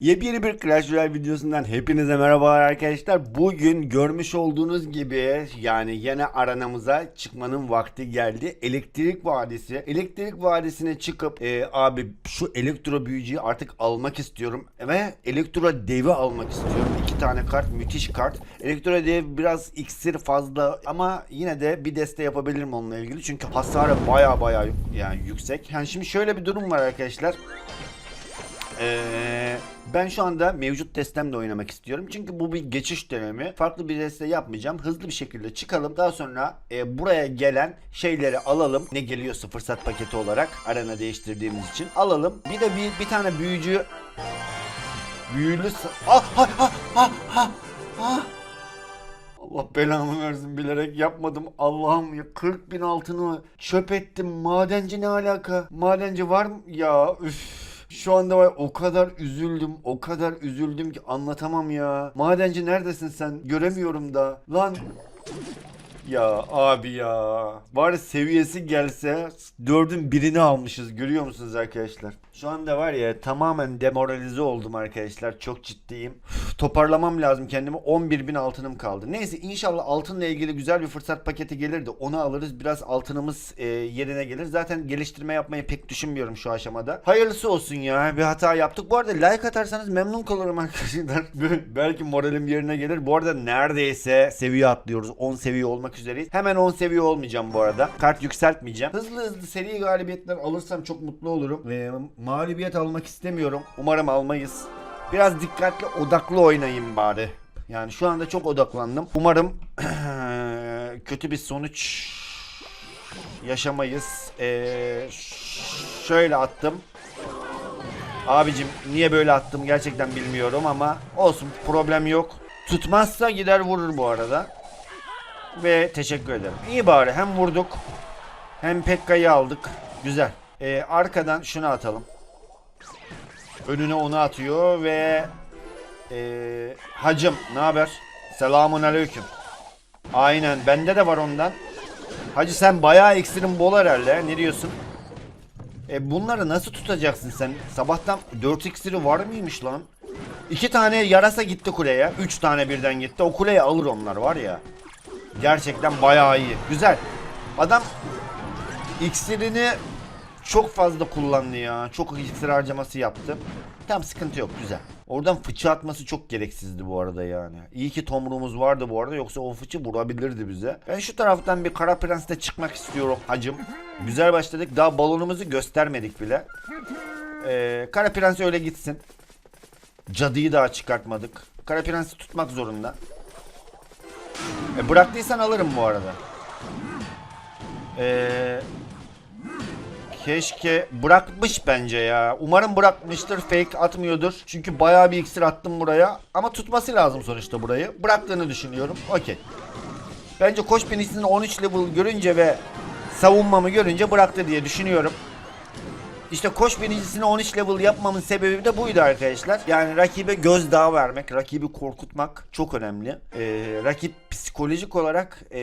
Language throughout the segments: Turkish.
Yepyeni bir Clash Royale videosundan hepinize merhabalar arkadaşlar. Bugün görmüş olduğunuz gibi yani yine aranamıza çıkmanın vakti geldi. Elektrik Vadisi. Elektrik Vadisi'ne çıkıp e, abi şu elektro büyücüyü artık almak istiyorum. Ve elektro devi almak istiyorum. İki tane kart müthiş kart. Elektro dev biraz iksir fazla ama yine de bir deste yapabilirim onunla ilgili. Çünkü hasarı baya baya yani yüksek. Yani şimdi şöyle bir durum var arkadaşlar. Ee, ben şu anda mevcut destemle oynamak istiyorum. Çünkü bu bir geçiş dönemi. Farklı bir deste yapmayacağım. Hızlı bir şekilde çıkalım. Daha sonra e, buraya gelen şeyleri alalım. Ne geliyorsa fırsat paketi olarak arena değiştirdiğimiz için alalım. Bir de bir, bir tane büyücü büyülü ah, ah, ah, ah, ah, ah. Allah belamı versin bilerek yapmadım. Allah'ım ya 40 bin altını çöp ettim. Madenci ne alaka? Madenci var mı? Ya üf. Şu anda var o kadar üzüldüm, o kadar üzüldüm ki anlatamam ya. Madenci neredesin sen? Göremiyorum da. Lan ya abi ya. Bari seviyesi gelse dördün birini almışız. Görüyor musunuz arkadaşlar? Şu anda var ya tamamen demoralize oldum arkadaşlar. Çok ciddiyim. Toparlamam lazım kendimi. 11 bin altınım kaldı. Neyse inşallah altınla ilgili güzel bir fırsat paketi gelir de onu alırız. Biraz altınımız e, yerine gelir. Zaten geliştirme yapmayı pek düşünmüyorum şu aşamada. Hayırlısı olsun ya. Bir hata yaptık. Bu arada like atarsanız memnun kalırım arkadaşlar. Belki moralim yerine gelir. Bu arada neredeyse seviye atlıyoruz. 10 seviye olmak üzereyiz. Hemen 10 seviye olmayacağım bu arada. Kart yükseltmeyeceğim. Hızlı hızlı seri galibiyetler alırsam çok mutlu olurum. Ve mağlubiyet almak istemiyorum. Umarım almayız. Biraz dikkatli odaklı oynayayım bari. Yani şu anda çok odaklandım. Umarım kötü bir sonuç yaşamayız. Ee, şöyle attım. Abicim niye böyle attım gerçekten bilmiyorum ama olsun problem yok. Tutmazsa gider vurur bu arada. Ve teşekkür ederim. İyi bari hem vurduk hem Pekka'yı aldık. Güzel. Ee, arkadan şunu atalım. Önüne onu atıyor ve ee, hacım ne haber? Selamun aleyküm. Aynen bende de var ondan. Hacı sen bayağı iksirin bol herhalde. Ne diyorsun? E bunları nasıl tutacaksın sen? Sabahtan 4 iksiri var mıymış lan? İki tane yarasa gitti kuleye. Üç tane birden gitti. O kuleyi alır onlar var ya. Gerçekten bayağı iyi. Güzel. Adam iksirini çok fazla kullandı ya. Çok iksir harcaması yaptı. Tam sıkıntı yok. Güzel. Oradan fıçı atması çok gereksizdi bu arada yani. İyi ki tomruğumuz vardı bu arada. Yoksa o fıçı vurabilirdi bize. Ben şu taraftan bir Kara Prens'te çıkmak istiyorum hacım. Güzel başladık. Daha balonumuzu göstermedik bile. Ee, Kara Prens öyle gitsin. Cadıyı daha çıkartmadık. Kara Prens'i tutmak zorunda. E, bıraktıysan alırım bu arada. Eee... Keşke bırakmış bence ya. Umarım bırakmıştır. Fake atmıyordur. Çünkü bayağı bir iksir attım buraya. Ama tutması lazım sonuçta burayı. Bıraktığını düşünüyorum. Okey. Bence koç binisini 13 level görünce ve savunmamı görünce bıraktı diye düşünüyorum. İşte koç binicisini 13 level yapmamın sebebi de buydu arkadaşlar. Yani rakibe gözdağı vermek, rakibi korkutmak çok önemli. Ee, rakip psikolojik olarak e,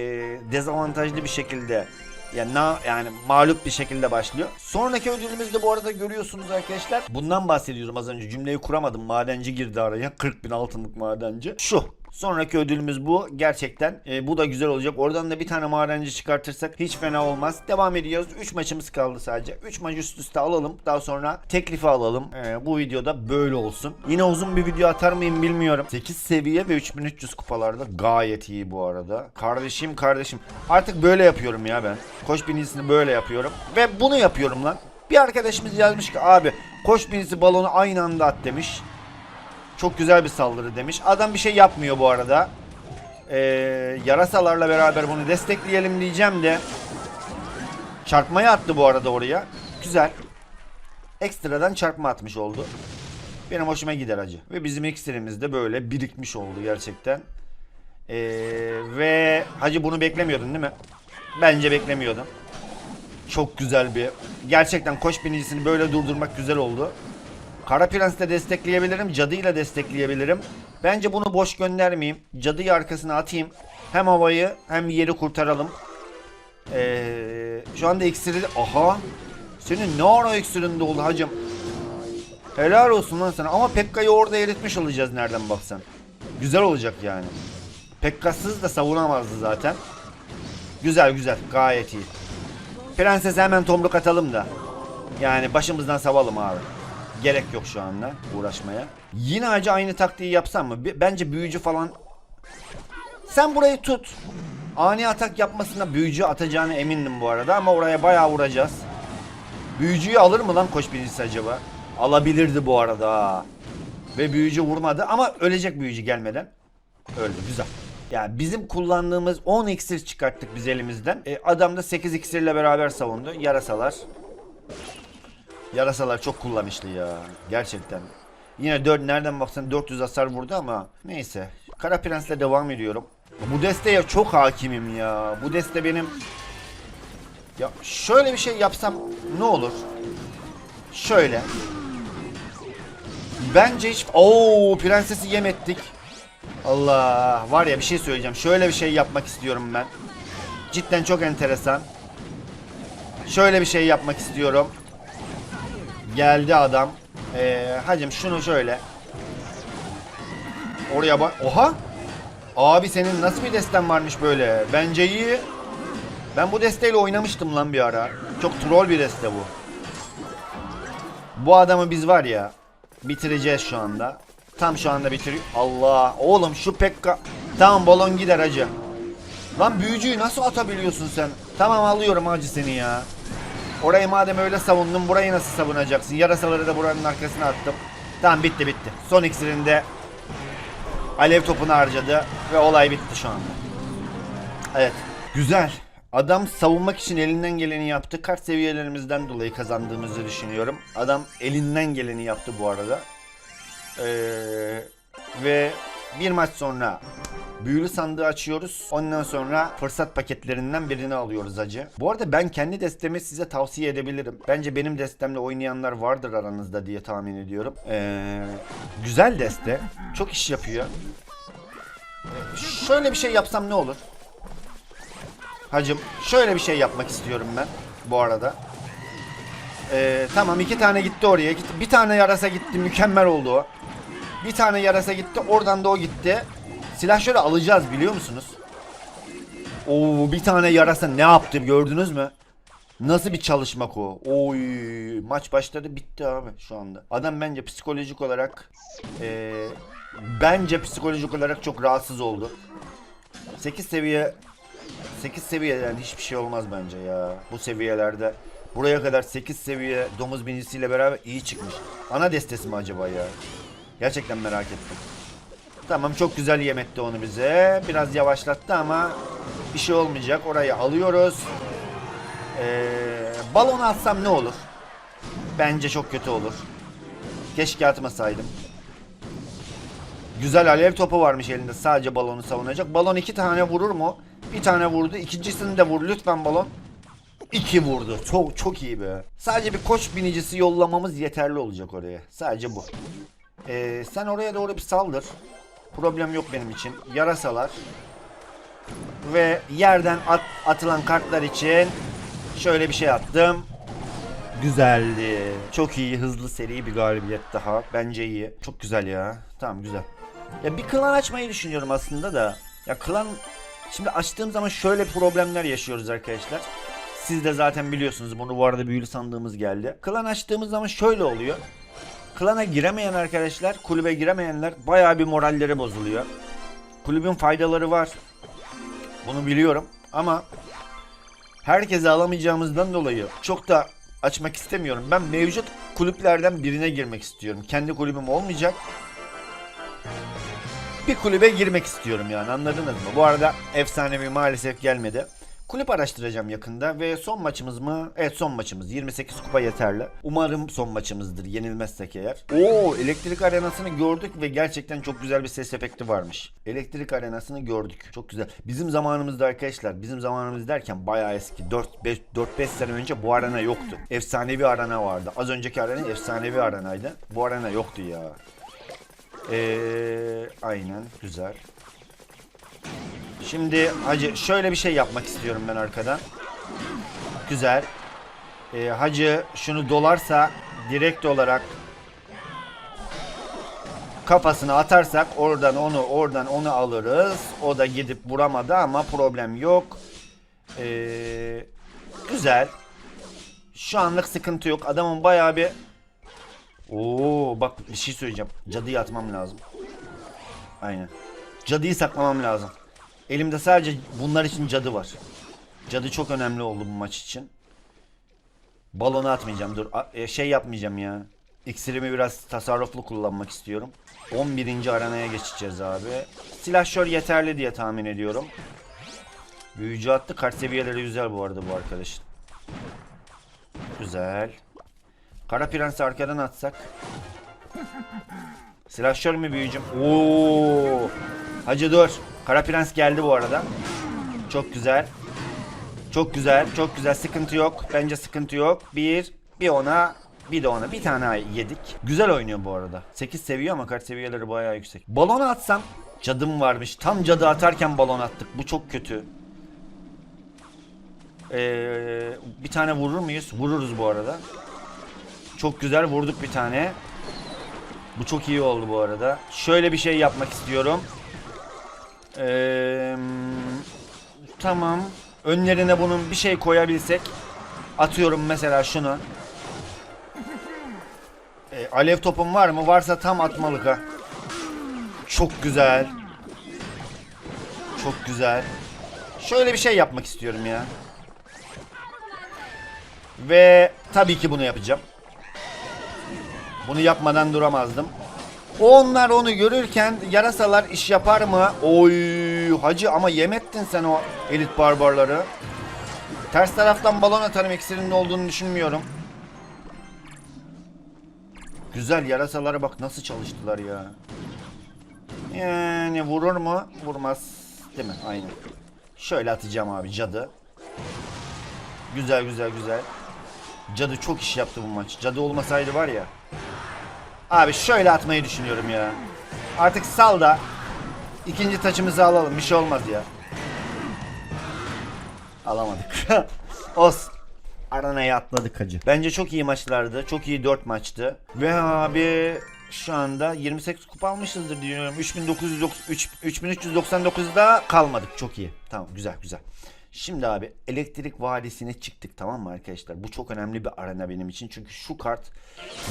dezavantajlı bir şekilde yani, na, yani mağlup bir şekilde başlıyor. Sonraki ödülümüz de bu arada görüyorsunuz arkadaşlar. Bundan bahsediyorum az önce. Cümleyi kuramadım. Madenci girdi araya. 40 bin altınlık madenci. Şu. Sonraki ödülümüz bu. Gerçekten e, bu da güzel olacak. Oradan da bir tane madenci çıkartırsak hiç fena olmaz. Devam ediyoruz. 3 maçımız kaldı sadece. 3 maç üst üste alalım. Daha sonra teklifi alalım. E, bu videoda böyle olsun. Yine uzun bir video atar mıyım bilmiyorum. 8 seviye ve 3300 kupalarda gayet iyi bu arada. Kardeşim kardeşim. Artık böyle yapıyorum ya ben. Koş binisini böyle yapıyorum. Ve bunu yapıyorum lan. Bir arkadaşımız yazmış ki abi koş binisi balonu aynı anda at demiş. Çok güzel bir saldırı demiş. Adam bir şey yapmıyor bu arada. Ee, yarasalarla beraber bunu destekleyelim diyeceğim de. Çarpmaya attı bu arada oraya. Güzel. Ekstradan çarpma atmış oldu. Benim hoşuma gider acı. Ve bizim iksirimiz de böyle birikmiş oldu gerçekten. Ee, ve hacı bunu beklemiyordun değil mi? Bence beklemiyordum. Çok güzel bir. Gerçekten koş binicisini böyle durdurmak güzel oldu. Kara Prens'le destekleyebilirim. Cadıyla destekleyebilirim. Bence bunu boş göndermeyeyim. Cadıyı arkasına atayım. Hem havayı hem yeri kurtaralım. Ee, şu anda iksiri... Aha! Senin ne ara iksirinde oldu hacım? Helal olsun lan sana. Ama Pekka'yı orada eritmiş olacağız nereden baksan. Güzel olacak yani. Pekka'sız da savunamazdı zaten. Güzel güzel. Gayet iyi. Prenses'e hemen tomruk atalım da. Yani başımızdan savalım abi. Gerek yok şu anda uğraşmaya. Yine acı aynı taktiği yapsam mı? Bence büyücü falan... Sen burayı tut. Ani atak yapmasına büyücü atacağını emindim bu arada ama oraya bayağı vuracağız. Büyücüyü alır mı lan koç birincisi acaba? Alabilirdi bu arada. Ve büyücü vurmadı ama ölecek büyücü gelmeden. Öldü güzel. Yani bizim kullandığımız 10 iksir çıkarttık biz elimizden. E, adam da 8 iksirle beraber savundu. Yarasalar. Yarasalar çok kullanışlı ya. Gerçekten. Yine 4 nereden baksan 400 hasar vurdu ama neyse. Kara Prens'le devam ediyorum. Bu desteye çok hakimim ya. Bu deste benim ya şöyle bir şey yapsam ne olur? Şöyle. Bence hiç... Oo prensesi yem ettik. Allah var ya bir şey söyleyeceğim. Şöyle bir şey yapmak istiyorum ben. Cidden çok enteresan. Şöyle bir şey yapmak istiyorum. Geldi adam. Ee, hacım şunu şöyle. Oraya bak. Oha. Abi senin nasıl bir desten varmış böyle? Bence iyi. Ben bu desteyle oynamıştım lan bir ara. Çok troll bir deste bu. Bu adamı biz var ya bitireceğiz şu anda. Tam şu anda bitiriyor. Allah oğlum şu Pekka. Tamam balon gider hacı. Lan büyücüyü nasıl atabiliyorsun sen? Tamam alıyorum hacı seni ya. Orayı madem öyle savundun burayı nasıl savunacaksın? Yarasaları da buranın arkasına attım. Tamam bitti bitti. Son iksirinde alev topunu harcadı ve olay bitti şu anda. Evet. Güzel. Adam savunmak için elinden geleni yaptı. Kart seviyelerimizden dolayı kazandığımızı düşünüyorum. Adam elinden geleni yaptı bu arada. Ee, ve bir maç sonra büyülü sandığı açıyoruz. Ondan sonra fırsat paketlerinden birini alıyoruz acı. Bu arada ben kendi destemi size tavsiye edebilirim. Bence benim destemle oynayanlar vardır aranızda diye tahmin ediyorum. Ee, güzel deste. Çok iş yapıyor. Şöyle bir şey yapsam ne olur? Hacım şöyle bir şey yapmak istiyorum ben bu arada. Ee, tamam iki tane gitti oraya. Bir tane yarasa gitti. Mükemmel oldu o. Bir tane yarasa gitti. Oradan da o gitti. Silah şöyle alacağız biliyor musunuz? Oo bir tane yarasa ne yaptı gördünüz mü? Nasıl bir çalışmak o? Oy maç başladı bitti abi şu anda. Adam bence psikolojik olarak eee, bence psikolojik olarak çok rahatsız oldu. 8 seviye 8 seviyeden hiçbir şey olmaz bence ya. Bu seviyelerde buraya kadar 8 seviye domuz binicisiyle beraber iyi çıkmış. Ana destesi mi acaba ya? Gerçekten merak ettim. Tamam çok güzel yem etti onu bize. Biraz yavaşlattı ama bir şey olmayacak. Orayı alıyoruz. Ee, balon atsam ne olur? Bence çok kötü olur. Keşke atmasaydım. Güzel alev topu varmış elinde sadece balonu savunacak. Balon iki tane vurur mu? Bir tane vurdu. İkincisini de vur lütfen balon. İki vurdu. Çok çok iyi be. Sadece bir koç binicisi yollamamız yeterli olacak oraya. Sadece bu. Ee, sen oraya doğru bir saldır. Problem yok benim için. Yarasalar. Ve yerden at, atılan kartlar için şöyle bir şey attım. Güzeldi. Çok iyi, hızlı, seri bir galibiyet daha. Bence iyi. Çok güzel ya. Tamam güzel. Ya bir klan açmayı düşünüyorum aslında da. Ya klan şimdi açtığım zaman şöyle problemler yaşıyoruz arkadaşlar. Siz de zaten biliyorsunuz bunu bu arada büyülü sandığımız geldi. Klan açtığımız zaman şöyle oluyor. Klana giremeyen arkadaşlar, kulübe giremeyenler bayağı bir moralleri bozuluyor. Kulübün faydaları var. Bunu biliyorum ama herkese alamayacağımızdan dolayı çok da açmak istemiyorum. Ben mevcut kulüplerden birine girmek istiyorum. Kendi kulübüm olmayacak. Bir kulübe girmek istiyorum yani anladınız mı? Bu arada efsanevi maalesef gelmedi. Kulüp araştıracağım yakında ve son maçımız mı? Evet son maçımız. 28 kupa yeterli. Umarım son maçımızdır yenilmezsek eğer. Oo elektrik arenasını gördük ve gerçekten çok güzel bir ses efekti varmış. Elektrik arenasını gördük. Çok güzel. Bizim zamanımızda arkadaşlar bizim zamanımız derken bayağı eski. 4-5 4-5 sene önce bu arena yoktu. Efsanevi arena vardı. Az önceki arena efsanevi arenaydı. Bu arena yoktu ya. Eee aynen güzel. Şimdi hacı şöyle bir şey yapmak istiyorum ben arkadan. Güzel. Ee, hacı şunu dolarsa direkt olarak kafasına atarsak oradan onu oradan onu alırız. O da gidip vuramadı ama problem yok. Ee, güzel. Şu anlık sıkıntı yok. Adamın bayağı bir Oo bak bir şey söyleyeceğim. Cadıyı atmam lazım. Aynen. Cadıyı saklamam lazım. Elimde sadece bunlar için cadı var. Cadı çok önemli oldu bu maç için. Balonu atmayacağım. Dur e, şey yapmayacağım ya. İksirimi biraz tasarruflu kullanmak istiyorum. 11. arenaya geçeceğiz abi. Silahşör yeterli diye tahmin ediyorum. Büyücü attı. Kart seviyeleri güzel bu arada bu arkadaşın. Güzel. Kara Prens'i arkadan atsak. Silahşör mü büyücüm? Oo! Hacı dur. Kara Prens geldi bu arada. Çok güzel. Çok güzel. Çok güzel. Sıkıntı yok. Bence sıkıntı yok. Bir. Bir ona. Bir de ona. Bir tane yedik. Güzel oynuyor bu arada. 8 seviyor ama kart seviyeleri bayağı yüksek. Balon atsam. Cadım varmış. Tam cadı atarken balon attık. Bu çok kötü. Ee, bir tane vurur muyuz? Vururuz bu arada. Çok güzel vurduk bir tane. Bu çok iyi oldu bu arada. Şöyle bir şey yapmak istiyorum. Ee, tamam. Önlerine bunun bir şey koyabilsek. Atıyorum mesela şunu. Ee, alev topum var mı? Varsa tam atmalık ha. Çok güzel. Çok güzel. Şöyle bir şey yapmak istiyorum ya. Ve tabii ki bunu yapacağım. Bunu yapmadan duramazdım. Onlar onu görürken yarasalar iş yapar mı? Oy hacı ama yemettin sen o elit barbarları. Ters taraftan balon atarım iksirinin olduğunu düşünmüyorum. Güzel yarasalara bak nasıl çalıştılar ya. Yani vurur mu? Vurmaz. Değil mi? Aynen. Şöyle atacağım abi cadı. Güzel güzel güzel. Cadı çok iş yaptı bu maç. Cadı olmasaydı var ya. Abi şöyle atmayı düşünüyorum ya. Artık sal da ikinci taçımızı alalım. Bir şey olmaz ya. Alamadık. Olsun. Aranaya atladık hacı. Bence çok iyi maçlardı. Çok iyi 4 maçtı. Ve abi şu anda 28 kupa almışızdır diyorum. 3993 3399'da kalmadık. Çok iyi. Tamam güzel güzel. Şimdi abi elektrik vadisine çıktık tamam mı arkadaşlar? Bu çok önemli bir arena benim için. Çünkü şu kart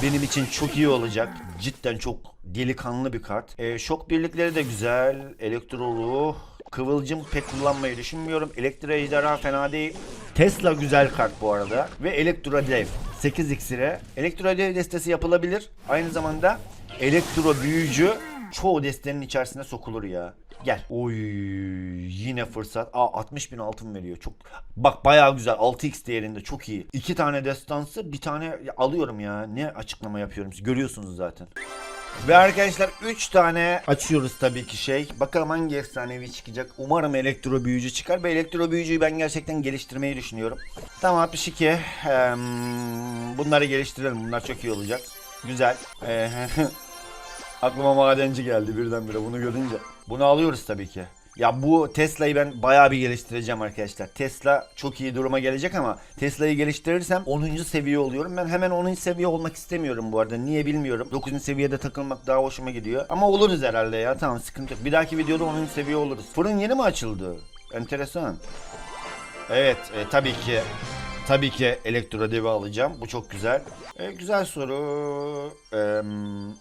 benim için çok iyi olacak. Cidden çok delikanlı bir kart. Ee, şok birlikleri de güzel. Elektro ruh. Kıvılcım pek kullanmayı düşünmüyorum. Elektro ejderha fena değil. Tesla güzel kart bu arada. Ve Elektro Dev. 8 iksire. Elektro Dev destesi yapılabilir. Aynı zamanda Elektro Büyücü çoğu destenin içerisine sokulur ya. Gel. Oy yine fırsat. Aa 60 bin altın veriyor. Çok bak bayağı güzel. 6x değerinde çok iyi. İki tane destansı bir tane alıyorum ya. Ne açıklama yapıyorum. Görüyorsunuz zaten. Ve arkadaşlar 3 tane açıyoruz tabii ki şey. Bakalım hangi efsanevi çıkacak. Umarım elektro büyücü çıkar. Ve elektro büyücüyü ben gerçekten geliştirmeyi düşünüyorum. Tamam 62. Eee, bunları geliştirelim. Bunlar çok iyi olacak. Güzel. Eee, Aklıma madenci geldi birdenbire bunu görünce. Bunu alıyoruz tabii ki. Ya bu Tesla'yı ben bayağı bir geliştireceğim arkadaşlar. Tesla çok iyi duruma gelecek ama Tesla'yı geliştirirsem 10. seviye oluyorum. Ben hemen 10. seviye olmak istemiyorum bu arada. Niye bilmiyorum. 9. seviyede takılmak daha hoşuma gidiyor. Ama oluruz herhalde ya. Tamam sıkıntı yok. Bir dahaki videoda 10. seviye oluruz. Fırın yeni mi açıldı? Enteresan. Evet e, tabii ki tabii ki elektro devi alacağım. Bu çok güzel. E, güzel soru. E,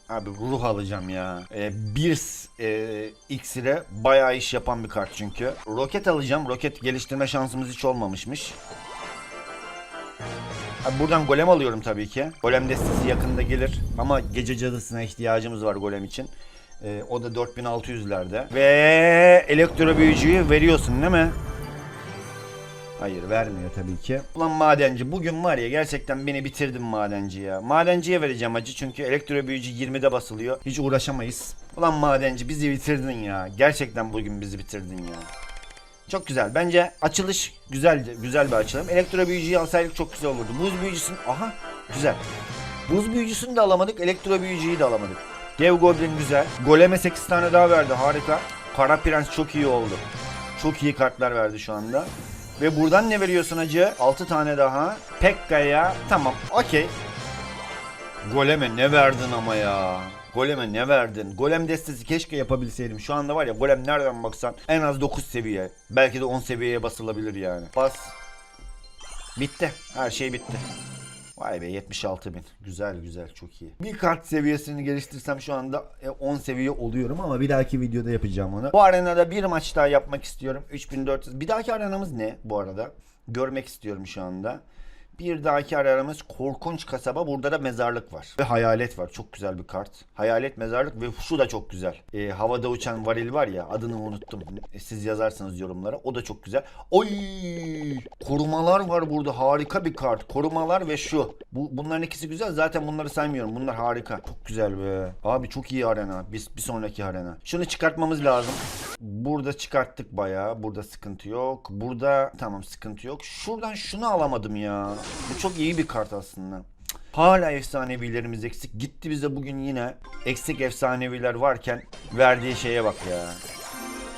abi ruh alacağım ya. E, bir e, iksire bayağı iş yapan bir kart çünkü. Roket alacağım. Roket geliştirme şansımız hiç olmamışmış. Abi buradan golem alıyorum tabii ki. Golem destesi yakında gelir. Ama gece cadısına ihtiyacımız var golem için. E, o da 4600'lerde. Ve elektro büyücüyü veriyorsun değil mi? Hayır vermiyor tabii ki. Ulan madenci bugün var ya gerçekten beni bitirdin madenci ya. Madenciye vereceğim acı çünkü elektro büyücü 20'de basılıyor. Hiç uğraşamayız. Ulan madenci bizi bitirdin ya. Gerçekten bugün bizi bitirdin ya. Çok güzel. Bence açılış güzel güzel bir açılım. Elektro büyücüyü alsaydık çok güzel olurdu. Buz büyücüsün aha güzel. Buz büyücüsünü de alamadık. Elektro büyücüyü de alamadık. Dev Goblin güzel. Goleme 8 tane daha verdi. Harika. Kara Prens çok iyi oldu. Çok iyi kartlar verdi şu anda. Ve buradan ne veriyorsun acı? 6 tane daha. Pekka'ya tamam okey. Goleme ne verdin ama ya. Goleme ne verdin? Golem destesi keşke yapabilseydim. Şu anda var ya golem nereden baksan en az 9 seviye. Belki de 10 seviyeye basılabilir yani. Bas. Bitti. Her şey bitti. Vay be 76 bin. Güzel güzel çok iyi. Bir kart seviyesini geliştirsem şu anda e, 10 seviye oluyorum ama bir dahaki videoda yapacağım onu. Bu arenada bir maç daha yapmak istiyorum. 3400. Bir dahaki arenamız ne bu arada? Görmek istiyorum şu anda. Bir dahaki arenamız korkunç kasaba. Burada da mezarlık var. Ve hayalet var. Çok güzel bir kart. Hayalet mezarlık ve şu da çok güzel. E, havada uçan varil var ya adını unuttum. E, siz yazarsınız yorumlara. O da çok güzel. Oy! Korumalar var burada. Harika bir kart. Korumalar ve şu. Bu, bunların ikisi güzel. Zaten bunları saymıyorum. Bunlar harika. Çok güzel be. Abi çok iyi arena. Bir, bir sonraki arena. Şunu çıkartmamız lazım. Burada çıkarttık bayağı. Burada sıkıntı yok. Burada tamam sıkıntı yok. Şuradan şunu alamadım ya. Bu çok iyi bir kart aslında. Hala efsanevilerimiz eksik. Gitti bize bugün yine eksik efsaneviler varken verdiği şeye bak ya.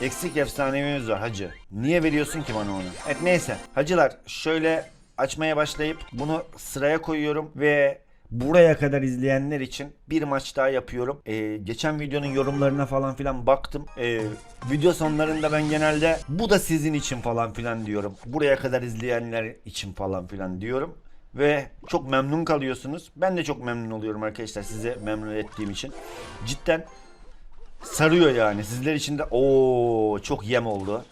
Eksik efsanevimiz var hacı. Niye veriyorsun ki bana onu? Evet neyse. Hacılar şöyle açmaya başlayıp bunu sıraya koyuyorum ve buraya kadar izleyenler için bir maç daha yapıyorum. Ee, geçen videonun yorumlarına falan filan baktım. Ee, video sonlarında ben genelde bu da sizin için falan filan diyorum. Buraya kadar izleyenler için falan filan diyorum. Ve çok memnun kalıyorsunuz. Ben de çok memnun oluyorum arkadaşlar size memnun ettiğim için. Cidden sarıyor yani. Sizler için de o çok yem oldu.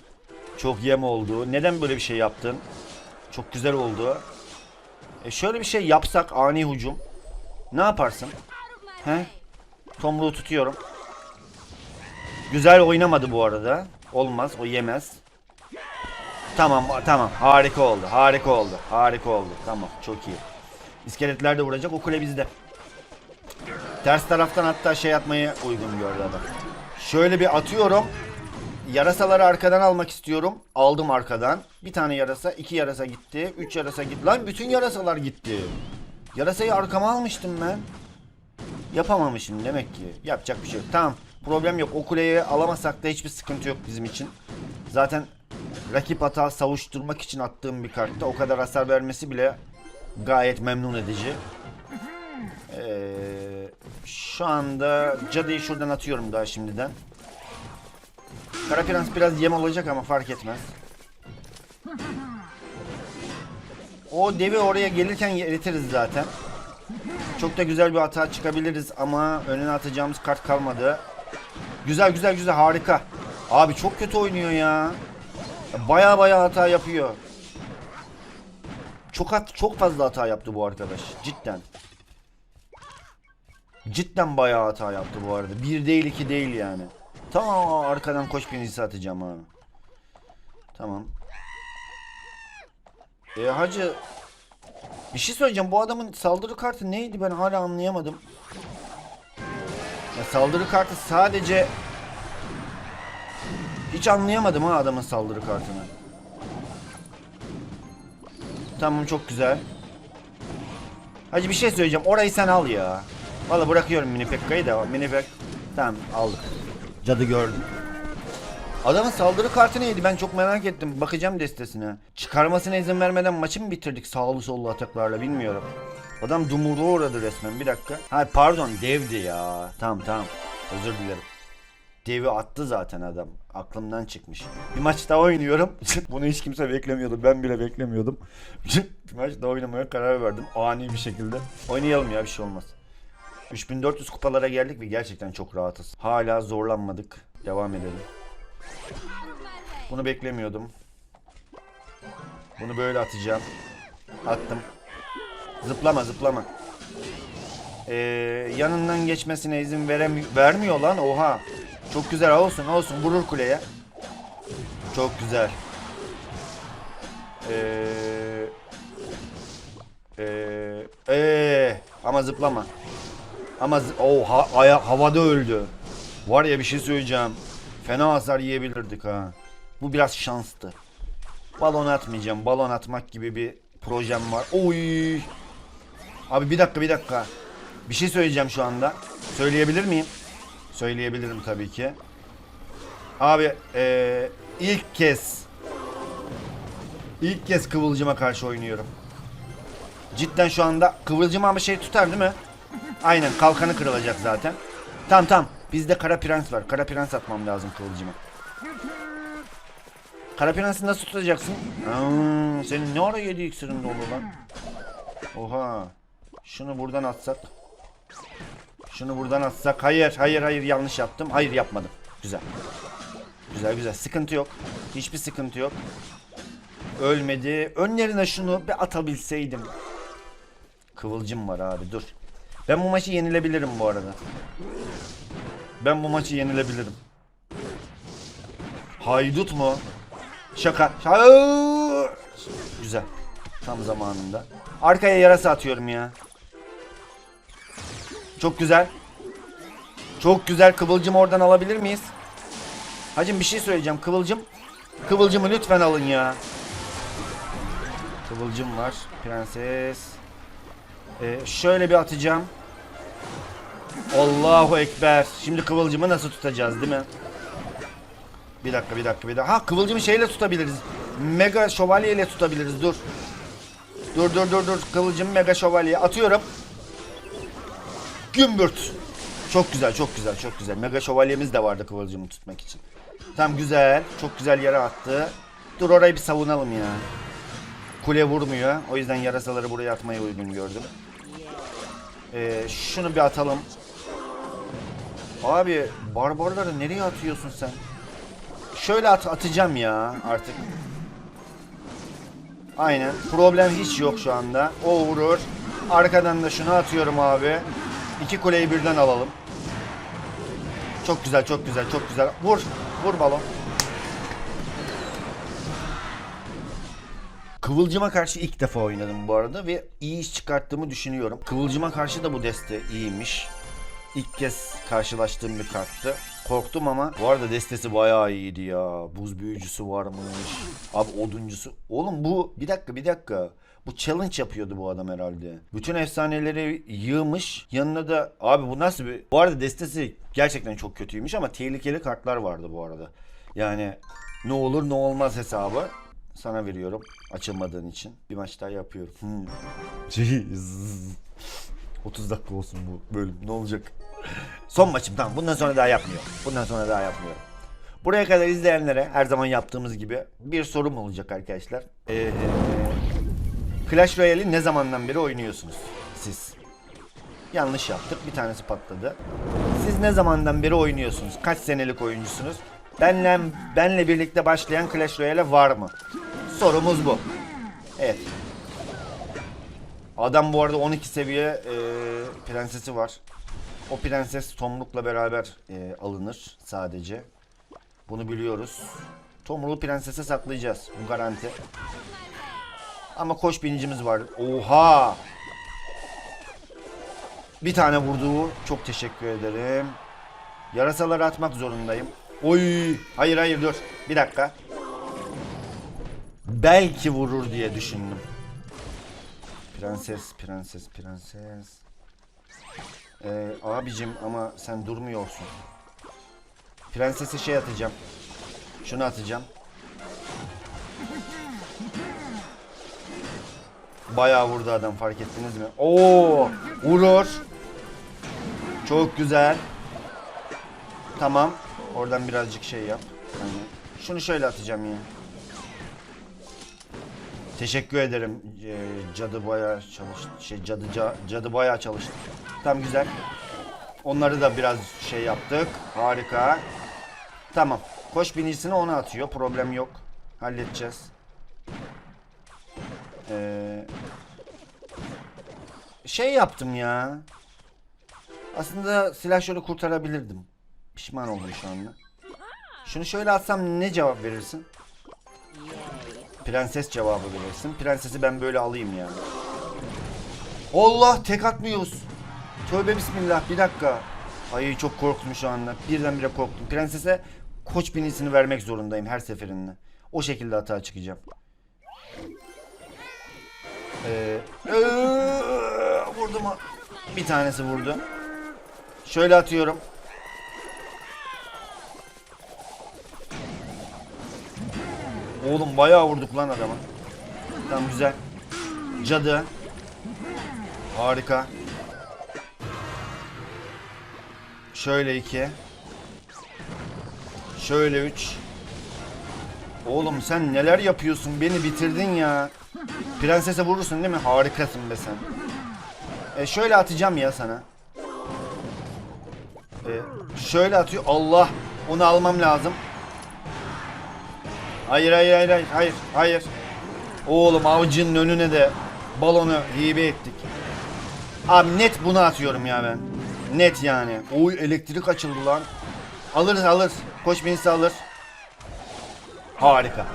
Çok yem oldu. Neden böyle bir şey yaptın? Çok güzel oldu. E şöyle bir şey yapsak ani hücum. Ne yaparsın? He? Tomruğu tutuyorum. Güzel oynamadı bu arada. Olmaz, o yemez. Tamam, tamam. Harika oldu. Harika oldu. Harika oldu. Tamam, çok iyi. İskeletler de vuracak. O kule bizde. Ters taraftan hatta şey atmayı uygun gördü adam. Şöyle bir atıyorum. Yarasaları arkadan almak istiyorum. Aldım arkadan. Bir tane yarasa, iki yarasa gitti. Üç yarasa gitti. Lan bütün yarasalar gitti. Yarasayı arkama almıştım ben. Yapamamışım demek ki. Yapacak bir şey yok. Tamam. Problem yok. O kuleyi alamazsak da hiçbir sıkıntı yok bizim için. Zaten rakip hata savuşturmak için attığım bir kartta o kadar hasar vermesi bile gayet memnun edici. Ee, şu anda cadıyı şuradan atıyorum daha şimdiden. Kara Prens biraz yem olacak ama fark etmez. O devi oraya gelirken eritiriz zaten. Çok da güzel bir hata çıkabiliriz ama önüne atacağımız kart kalmadı. Güzel güzel güzel harika. Abi çok kötü oynuyor ya. Baya baya hata yapıyor. Çok hat çok fazla hata yaptı bu arkadaş. Cidden. Cidden bayağı hata yaptı bu arada. Bir değil iki değil yani. Tamam arkadan koş penisi atacağım ha. Tamam. E hacı bir şey söyleyeceğim. Bu adamın saldırı kartı neydi ben hala anlayamadım. Ya saldırı kartı sadece hiç anlayamadım ha adamın saldırı kartını. Tamam çok güzel. Hacı bir şey söyleyeceğim. Orayı sen al ya. Valla bırakıyorum mini pekkayı da. Mini pek. Tamam aldık. Cadı gördüm. Adamın saldırı kartı neydi? Ben çok merak ettim. Bakacağım destesine. Çıkarmasına izin vermeden maçı mı bitirdik sağlı sollu ataklarla bilmiyorum. Adam dumuru uğradı resmen. Bir dakika. Ha pardon devdi ya. Tamam tamam. Özür dilerim. Devi attı zaten adam. Aklımdan çıkmış. Bir maç daha oynuyorum. Bunu hiç kimse beklemiyordu. Ben bile beklemiyordum. bir maç daha oynamaya karar verdim. Ani bir şekilde. Oynayalım ya bir şey olmaz. 3400 kupalara geldik ve gerçekten çok rahatız. Hala zorlanmadık. Devam edelim. Bunu beklemiyordum. Bunu böyle atacağım. Attım. Zıplama zıplama. Ee, yanından geçmesine izin veremi vermiyor lan oha. Çok güzel olsun olsun vurur kuleye. Çok güzel. Ee, ee, ee, ama zıplama. Ama zı- oh, ha- aya- havada öldü. Var ya bir şey söyleyeceğim. Fena hasar yiyebilirdik ha. Bu biraz şanstı. Balon atmayacağım. Balon atmak gibi bir projem var. Oy. Abi bir dakika bir dakika. Bir şey söyleyeceğim şu anda. Söyleyebilir miyim? Söyleyebilirim tabii ki. Abi eee, ilk kez ilk kez Kıvılcım'a karşı oynuyorum. Cidden şu anda Kıvılcım ama şey tutar değil mi? Aynen kalkanı kırılacak zaten. Tamam tamam. Bizde kara prens var. Kara prens atmam lazım kılıcıma. Kara prensi nasıl tutacaksın? Aa, senin ne ara 7 iksirin dolu lan? Oha. Şunu buradan atsak. Şunu buradan atsak. Hayır, hayır, hayır yanlış yaptım. Hayır yapmadım. Güzel. Güzel güzel. Sıkıntı yok. Hiçbir sıkıntı yok. Ölmedi. Önlerine şunu bir atabilseydim. Kıvılcım var abi dur. Ben bu maçı yenilebilirim bu arada. Ben bu maçı yenilebilirim. Haydut mu? Şaka. Güzel. Tam zamanında. Arkaya yarasa atıyorum ya. Çok güzel. Çok güzel. Kıvılcım oradan alabilir miyiz? Hacım bir şey söyleyeceğim. Kıvılcım. Kıvılcımı lütfen alın ya. Kıvılcım var. Prenses. Ee, şöyle bir atacağım. Allahu Ekber. Şimdi kıvılcımı nasıl tutacağız değil mi? Bir dakika bir dakika bir dakika. Ha kıvılcımı şeyle tutabiliriz. Mega şövalye ile tutabiliriz. Dur. Dur dur dur dur. Kıvılcım mega şövalye. Atıyorum. Gümbürt. Çok güzel çok güzel çok güzel. Mega şövalyemiz de vardı kıvılcımı tutmak için. Tam güzel. Çok güzel yere attı. Dur orayı bir savunalım ya. Kule vurmuyor. O yüzden yarasaları buraya atmayı uygun gördüm. Ee, şunu bir atalım. Abi barbarları nereye atıyorsun sen? Şöyle at atacağım ya artık. Aynen. Problem hiç yok şu anda. O vurur. Arkadan da şunu atıyorum abi. İki kuleyi birden alalım. Çok güzel, çok güzel, çok güzel. Vur. Vur balon. Kıvılcıma karşı ilk defa oynadım bu arada ve iyi iş çıkarttığımı düşünüyorum. Kıvılcıma karşı da bu deste iyiymiş. İlk kez karşılaştığım bir karttı. Korktum ama bu arada destesi bayağı iyiydi ya. Buz büyücüsü varmış. Abi oduncusu. Oğlum bu bir dakika bir dakika. Bu challenge yapıyordu bu adam herhalde. Bütün efsaneleri yığmış. Yanına da abi bu nasıl bir... Bu arada destesi gerçekten çok kötüymüş ama tehlikeli kartlar vardı bu arada. Yani ne olur ne olmaz hesabı. Sana veriyorum açılmadığın için. Bir maç daha yapıyorum. Hmm. 30 dakika olsun bu bölüm. Ne olacak? Son maçım tamam. Bundan sonra daha yapmıyorum. Bundan sonra daha yapmıyorum. Buraya kadar izleyenlere her zaman yaptığımız gibi bir sorum olacak arkadaşlar. Ee, Clash Royale'i ne zamandan beri oynuyorsunuz siz? Yanlış yaptık. Bir tanesi patladı. Siz ne zamandan beri oynuyorsunuz? Kaç senelik oyuncusunuz? Benle benle birlikte başlayan Clash Royale var mı? Sorumuz bu. Evet. Adam bu arada 12 seviye e, prensesi var. O prenses Tomruk'la beraber e, alınır sadece. Bunu biliyoruz. Tomruk'u prensese saklayacağız. Bu garanti. Ama koş binicimiz var. Oha! Bir tane vurdu. Çok teşekkür ederim. Yarasaları atmak zorundayım. Oy! Hayır hayır dur. Bir dakika. Belki vurur diye düşündüm. Prenses, prenses, prenses. Ee, abicim ama sen durmuyorsun. Prensesi şey atacağım. Şunu atacağım. Bayağı vurdu adam fark ettiniz mi? Oo! Vurur. Çok güzel. Tamam. Oradan birazcık şey yap. Aynen. Şunu şöyle atacağım ya. Teşekkür ederim. Ee, cadı bayağı çalıştı. Şey cadı ca- cadı bayağı çalıştı. Tam güzel. Onları da biraz şey yaptık. Harika. Tamam. Koş binicisini ona atıyor. Problem yok. Halledeceğiz. Ee, şey yaptım ya. Aslında silahşörü kurtarabilirdim. Pişman oldum şu anda. Şunu şöyle atsam ne cevap verirsin? Prenses cevabı verirsin. Prensesi ben böyle alayım yani. Allah tek atmıyoruz. Tövbe bismillah bir dakika. Ay çok korktum şu anda. Birdenbire korktum. Prensese koç binisini vermek zorundayım her seferinde. O şekilde hata çıkacağım. Ee, ee, vurdu mu? Bir tanesi vurdu. Şöyle atıyorum. Oğlum bayağı vurduk lan adama. Tamam güzel. Cadı. Harika. Şöyle 2. Şöyle 3. Oğlum sen neler yapıyorsun? Beni bitirdin ya. Prensese vurursun değil mi? Harikasın be sen. E şöyle atacağım ya sana. E, şöyle atıyor. Allah. Onu almam lazım. Hayır hayır hayır hayır hayır. Oğlum avcının önüne de balonu hibe ettik. Abi net bunu atıyorum ya ben. Net yani. Oy elektrik açıldı lan. Alır alır. Koç binisi alır. Harika.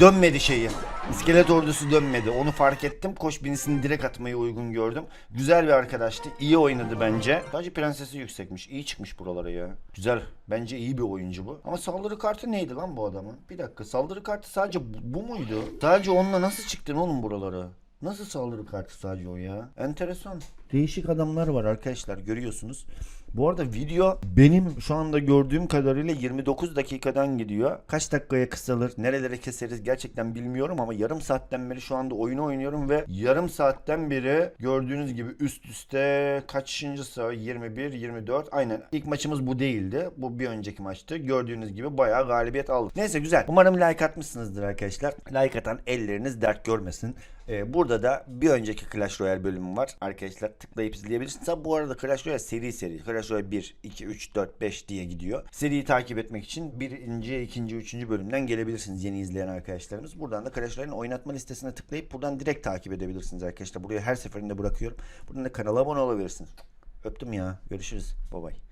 Dönmedi şeyi. İskelet ordusu dönmedi. Onu fark ettim. Koç binisini direkt atmayı uygun gördüm. Güzel bir arkadaştı. İyi oynadı bence. Sadece prensesi yüksekmiş. İyi çıkmış buralara ya. Güzel. Bence iyi bir oyuncu bu. Ama saldırı kartı neydi lan bu adamın? Bir dakika. Saldırı kartı sadece bu, bu muydu? Sadece onunla nasıl çıktın oğlum buralara? Nasıl saldırı kartı sadece o ya? Enteresan. Değişik adamlar var arkadaşlar görüyorsunuz. Bu arada video benim şu anda gördüğüm kadarıyla 29 dakikadan gidiyor. Kaç dakikaya kısalır, nerelere keseriz gerçekten bilmiyorum ama yarım saatten beri şu anda oyunu oynuyorum ve yarım saatten beri gördüğünüz gibi üst üste kaçıncı sayı 21, 24 aynen. İlk maçımız bu değildi. Bu bir önceki maçtı. Gördüğünüz gibi bayağı galibiyet aldık. Neyse güzel. Umarım like atmışsınızdır arkadaşlar. Like atan elleriniz dert görmesin. Ee, burada da bir önceki Clash Royale bölümü var. Arkadaşlar tıklayıp izleyebilirsiniz. Bu arada Clash Royale seri seri. Clash Royale 1, 2, 3, 4, 5 diye gidiyor. Seriyi takip etmek için birinci, ikinci, üçüncü bölümden gelebilirsiniz yeni izleyen arkadaşlarımız. Buradan da Clash Royale'in oynatma listesine tıklayıp buradan direkt takip edebilirsiniz arkadaşlar. Buraya her seferinde bırakıyorum. Buradan da kanala abone olabilirsiniz. Öptüm ya. Görüşürüz. Bye bye.